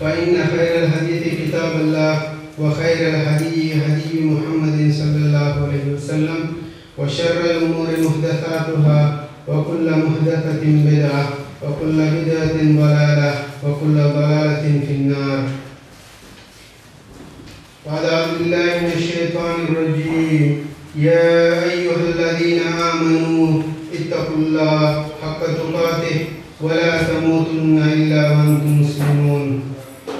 فإن خير الحديث كتاب الله وخير الهدي هدي محمد صلى الله عليه وسلم وشر الأمور محدثاتها وكل محدثة بدعة وكل بدعة ضلالة وكل ضلالة في النار. بعد أعوذ بالله من الشيطان الرجيم. يا أيها الذين آمنوا اتقوا الله حق تقاته ولا تموتن إلا وأنتم مسلمون.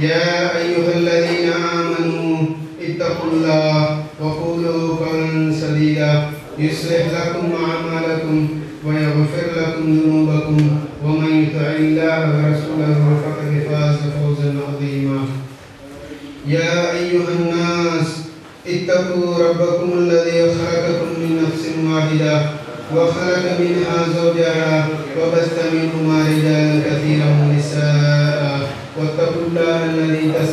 يا أيها الذين آمنوا اتقوا الله وقولوا قولا سديدا. يصلح لكم أعمالكم ويغفر لكم ذنوبكم ومن يطع الله ورسوله فقد فاز فوزا عظيما. يا أيها الناس اتقوا ربكم الذي خلقكم من نفس واحدة وخلق منها زوجها وبث منهما رجالا كثيرا ونساء. واتقوا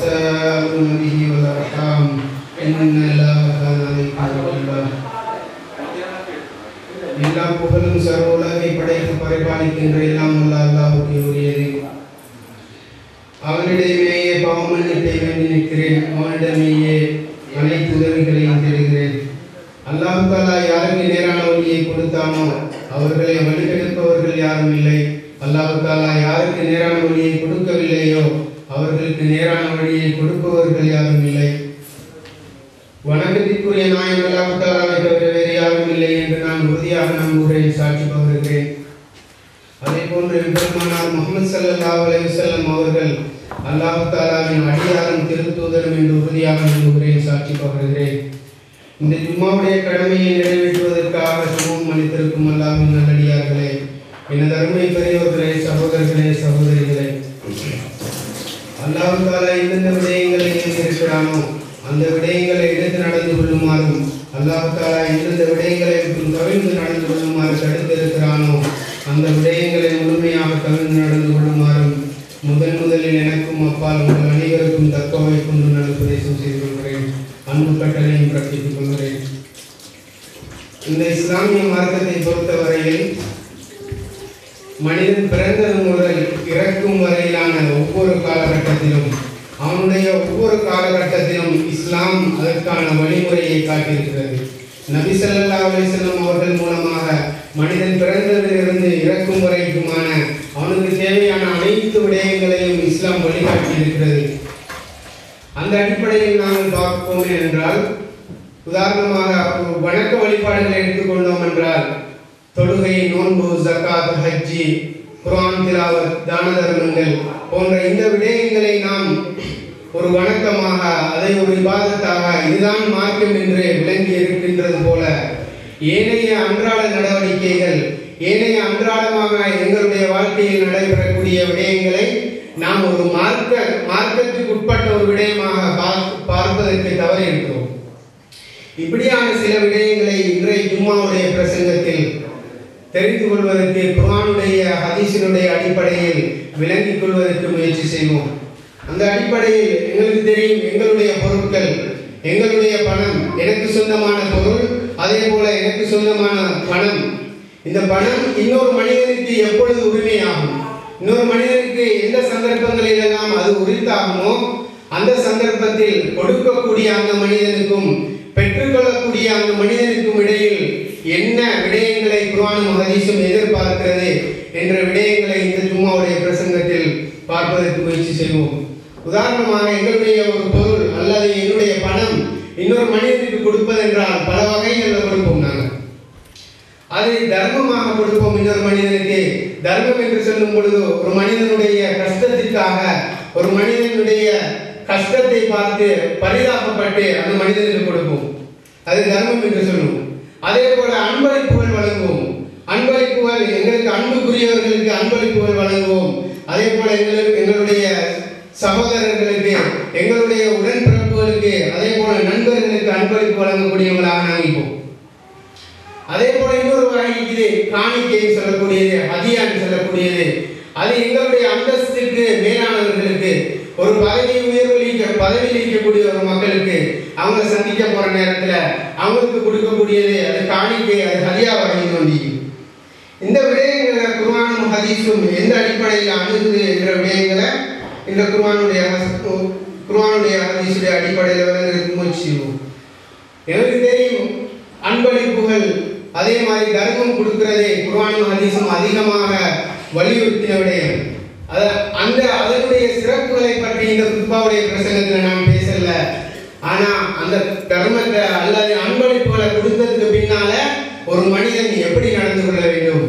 تساءلون به والأرحام إن الله كان عليكم رقيبا எல்லா புகழும் சர்வ உலகை படைத்து பரிபாலிக்கின்ற எல்லாம் உள்ள அல்லாஹுக்கு உரியது அவனிடமேயே பாவமன்னிப்பை வேண்டி நிற்கிறேன் அவனிடமேயே அனைத்து உதவிகளையும் தேடுகிறேன் அல்லாஹு தாலா யாருக்கு நேரான வழியை கொடுத்தானோ அவர்களை வழிகெடுப்பவர்கள் யாரும் இல்லை அல்லாஹு தாலா யாருக்கு நேரான வழியை கொடுக்கவில்லையோ அவர்களுக்கு நேரான வழியை கொடுப்பவர்கள் யாரும் இல்லை. வணக்கத்திற்குரிய நாயன் அல்லாஹு தவிர வேறு யாரும் இல்லை என்று நான் உறுதியாக நம்புகிறேன் சாட்சி பகிர்கிறேன். அதே போன்று பெருமானார் முகமது சல்லா அலைஹி அவர்கள் அல்லாஹ் தாலாவின் அடியாரும் திருத்தூதரும் என்று உறுதியாக நம்புகிறேன் சாட்சி பகிர்கிறேன். இந்த ஜும்மாவுடைய கடமையை நிறைவேற்றுவதற்காக சமூகம் அளித்திருக்கும் அல்லாவின் நல்லடியார்களே எனது அருமை பெரியவர்களே சகோதரர்களே சகோதரி அல்லாஹ் தாலா எந்தெந்த விடயங்களை இருக்கிறானோ அந்த விடயங்களை எடுத்து நடந்து கொள்ளுமாறும் அல்லாஹ் தாலா எந்தெந்த விடயங்களை தவிர்த்து நடந்து கொள்ளுமாறு தடுத்திருக்கிறானோ அந்த விடயங்களை முழுமையாக தவிர்த்து நடந்து கொள்ளுமாறும் முதன் முதலில் எனக்கும் அப்பால் உங்கள் அனைவருக்கும் தக்கவை கொண்டு நல்லுபதேசம் செய்து கொள்கிறேன். அன்பு கட்டளையும் பிறப்பித்துக் கொள்கிறேன். இந்த இஸ்லாமிய மார்க்கத்தை பொறுத்தவரையில் மனிதன் பிறந்தது முதல் இறக்க வரையிலான ஒவ்வொரு காலகட்டத்திலும் அவனுடைய ஒவ்வொரு காலகட்டத்திலும் இஸ்லாம் அதற்கான வழிமுறையை காட்டியிருக்கிறது. நபி ஸல்லல்லாஹு அலைஹி அவர்கள் மூலமாக மனிதன் பிறந்ததிலிருந்து இறக்கும் வரைக்குமான அவனுக்கு தேவையான அனைத்து விடயங்களையும் இஸ்லாம் வழிகாட்டியிருக்கிறது. அந்த அடிப்படையில் நாங்கள் பார்ப்போம் என்றால் உதாரணமாக வணக்க வழிபாடுகளை எடுத்துக்கொண்டோம் என்றால் தொழுகை நோன்பு ஜக்காத் ஹஜ்ஜி குரான் திலாவத் தான தர்மங்கள் போன்ற இந்த விடயங்களை நாம் ஒரு வணக்கமாக அதை ஒரு விவாதத்தாக இதுதான் மார்க்கம் என்று விளங்கி இருக்கின்றது போல ஏனைய அன்றாட நடவடிக்கைகள் ஏனைய அன்றாடமாக எங்களுடைய வாழ்க்கையில் நடைபெறக்கூடிய விடயங்களை நாம் ஒரு மார்க்க மார்க்கத்துக்கு உட்பட்ட ஒரு விடயமாக பார்ப்பதற்கு தவறி இருக்கிறோம் இப்படியான சில விடயங்களை இன்றைய ஜும்மாவுடைய பிரசங்கத்தில் தெரிந்து கொள்வதற்கு குரானுடைய ஹதீஸினுடைய அடிப்படையில் விளங்கிக் கொள்வதற்கு முயற்சி செய்வோம். அந்த அடிப்படையில் எங்களுக்கு தெரியும் எங்களுடைய பொருட்கள் எங்களுடைய பணம் எனக்கு சொந்தமான பொருள் அதே போல எனக்கு சொந்தமான பணம். இந்த பணம் இன்னொரு மனிதனுக்கு எப்பொழுது உரிமையாகும்? இன்னொரு மனிதனுக்கு எந்த சந்தர்ப்பங்களில் எல்லாம் அது உரித்தாகுமோ அந்த சந்தர்ப்பத்தில் கொடுக்கக்கூடிய அந்த மனிதனுக்கும் பெற்றுக்கொள்ளக்கூடிய அந்த மனிதனுக்கும் இடையில் என்ன விடயங்களை குர்ஆனும் ஹதீஸும் எதிர்பார்க்கிறது என்ற விடயங்களை இந்த ஜும்மாவுடைய பிரசங்கத்தில் பார்ப்பதற்கு முயற்சி செய்வோம். உதாரணமாக எங்களுடைய ஒரு பொருள் அல்லது என்னுடைய பணம் இன்னொரு மனிதனுக்கு கொடுப்பதென்றால் பல வகைகளில் கொடுப்போம் நாங்கள் அதை தர்மமாக கொடுப்போம் இன்னொரு மனிதனுக்கு. தர்மம் என்று சொல்லும் பொழுது ஒரு மனிதனுடைய கஷ்டத்திற்காக ஒரு மனிதனுடைய கஷ்டத்தை பார்த்து பரிதாபப்பட்டு அந்த மனிதனுக்கு கொடுப்போம். அது தர்மம் என்று சொல்லுவோம். அதே போல அன்பளிப்புகள் வழங்குவோம். அன்பளிப்புகள் எங்களுக்கு அன்புக்குரியவர்களுக்கு அன்பளிப்புகள் வழங்குவோம். அதே போல எங்களுக்கு எங்களுடைய சகோதரர்களுக்கு எங்களுடைய உடன்பிறப்புகளுக்கு அதே போல நண்பர்களுக்கு அன்பளிப்பு வழங்கக்கூடியவங்களாக நாங்கள் அதே போல இன்னொரு வகை இருக்குது காணிக்கைன்னு சொல்லக்கூடியது அதியான்னு சொல்லக்கூடியது. அது எங்களுடைய அந்தஸ்துக்கு மேலானவர்களுக்கு ஒரு பதவி உயர்வு பதவியில் இருக்கக்கூடிய ஒரு மக்களுக்கு அவங்க சந்திக்க போற நேரத்துல அவங்களுக்கு கொடுக்கக்கூடியது அது காணிக்கை அது ஹதியா வகை நோண்டி இந்த விடயங்களை குர்ஆனும் ஹதீஸும் எந்த அடிப்படையில் அணுகுது என்ற விடயங்களை இந்த குருவானுடைய ஹஸ்- குர்ஆனுடைய ஹதீஸுடைய அடிப்படையில் விளங்குறதுக்கு முயற்சி எனக்கு தெரியும் அன்பளிப்புகள் அதே மாதிரி தர்மம் கொடுக்கிறதே குருவானும் ஹதீஸும் அதிகமாக வலியுறுத்தின விடயம். அந்த அதனுடைய சிறப்புகளை பற்றி இந்த குத்பாவுடைய பிரசங்கத்தில் நான் பேசல. ஆனா அந்த தர்மத்தை அல்லது அன்பளிப்புகளை கொடுத்ததுக்கு பின்னால ஒரு மனிதன் எப்படி நடந்து கொள்ள வேண்டும்?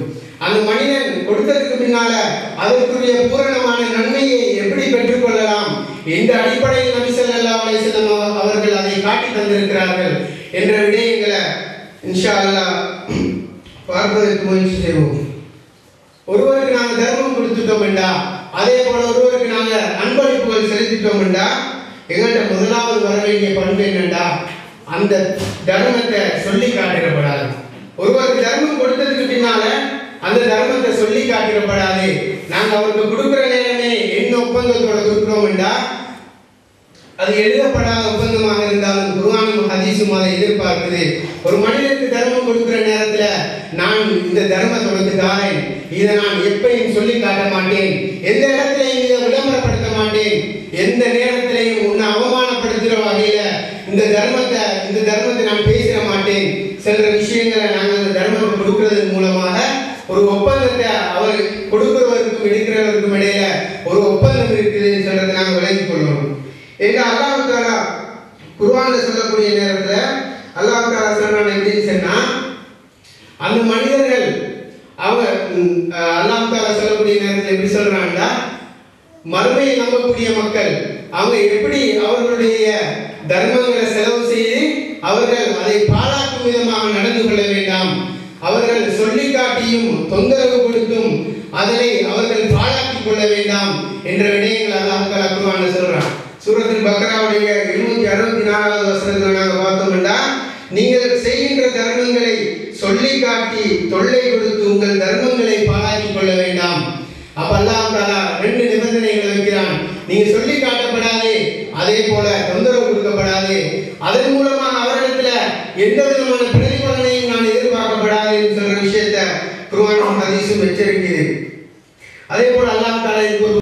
அந்த மனிதன் கொடுத்ததுக்கு பின்னால அதற்குரிய பூரணமான நன்மையை எப்படி பெற்றுக்கொள்ளலாம்? என்ற அடிப்படையில் நபி அல்லா அலிசல்லம் அவர்கள் அதை காட்டி தந்திருக்கிறார்கள் என்ற விடயங்களை இன்ஷா அல்லாஹ் பார்ப்பதற்கு முயற்சி செய்வோம். ஒருவருக்கு நாங்கள் தர்மம் கொடுத்துட்டோம் என்றா அதே போல ஒருவருக்கு நாங்கள் அன்பளிப்புகள் செலுத்திட்டோம் என்றா எங்கள்கிட்ட முதலாவது வர வேண்டிய பண்பு என்னண்டா? அந்த தர்மத்தை சொல்லி காட்டிடப்படாது. ஒருவருக்கு தர்மம் கொடுத்ததுக்கு பின்னால அந்த தர்மத்தை சொல்லி காட்டிடப்படாது. நாங்க அவருக்கு கொடுக்கிற நேரமே என்ன ஒப்பந்தத்தோட கொடுக்கிறோம் என்றா அது எழுதப்படாத ஒப்பந்தமாக இருந்தாலும் குருவானும் ஹதீஸும் அதை எதிர்பார்க்குது. ஒரு மனிதனுக்கு தர்மம் கொடுக்கிற நேரத்துல நான் இந்த தர்மத்தோட தாரேன் இதை நான் எப்பயும் சொல்லி காட்ட மாட்டேன். எந்த இடத்திலையும் இதை விளம்பரப்படுத்த மாட்டேன். எந்த நேரம் உன்னை அவமானப்படுத்துற வகையில இந்த தர்மத்தை இந்த தர்மத்தை நான் பேசிட மாட்டேன். சென்ற விஷயங்களை நாங்கள் அந்த தர்மத்தை கொடுக்கறதன் மூலமாக ஒரு ஒப்பந்தத்தை அவர் கொடுக்கிறவருக்கும் எடுக்கிறவருக்கும் இடையில ஒரு ஒப்பந்தம் இருக்குதுன்னு சொல்றதை நாங்கள் விளங்கிக் கொள்ளணும் எங்க அல்லாவுக்காரா குருவான சொல்லக்கூடிய நேரத்தில் அல்லாஹ் தாலா சொல்றான் எப்படின்னு சொன்னா அந்த மனிதர்கள் அவர் அல்லாவுக்காரா அல்லாஹ் சொல்லக்கூடிய நேரத்தில் எப்படி சொல்றாங்கன்னா மறுமையை நம்பக்கூடிய மக்கள் அவங்க எப்படி அவர்களுடைய தர்மங்களை செலவு செய்து அவர்கள் அதை பாழாக்கும் விதமாக நடந்து கொள்ள வேண்டாம். அவர்கள் சொல்லி காட்டியும் தொந்தரவு கொடுத்தும் அதனை அவர்கள் பாழாக்கிக் கொள்ள வேண்டாம் என்ற விடயங்கள் அல்லாஹ் தஆலா சொல்றான். சூரத்தில் பக்ராவுடைய இருநூத்தி அறுபத்தி நாலாவது வசனத்தில் நாங்கள் பார்த்தோம்னா நீங்கள் செய்கின்ற தர்மங்களை சொல்லி காட்டி தொல்லை கொடுத்து உங்கள் தர்மங்களை பாழாக்கிக் கொள்ள வேண்டாம். அப்ப அல்லாஹ் தாலா ரெண்டு நிபந்தனைகள் வைக்கிறான் நீங்க சொல்லி காட்டப்படாதே. அதே போல தொந்தரவு கொடுக்கப்படாதே. அதன் மூலமாக அவரிடத்துல எந்த விதமான பிரதிபலனையும் நான் எதிர்பார்க்கப்படாது என்று சொல்ற விஷயத்த குருவானும் ஹதீஸும் எச்சரிக்கிறது அதே போல அல்லாஹ் தாலா இதுக்கு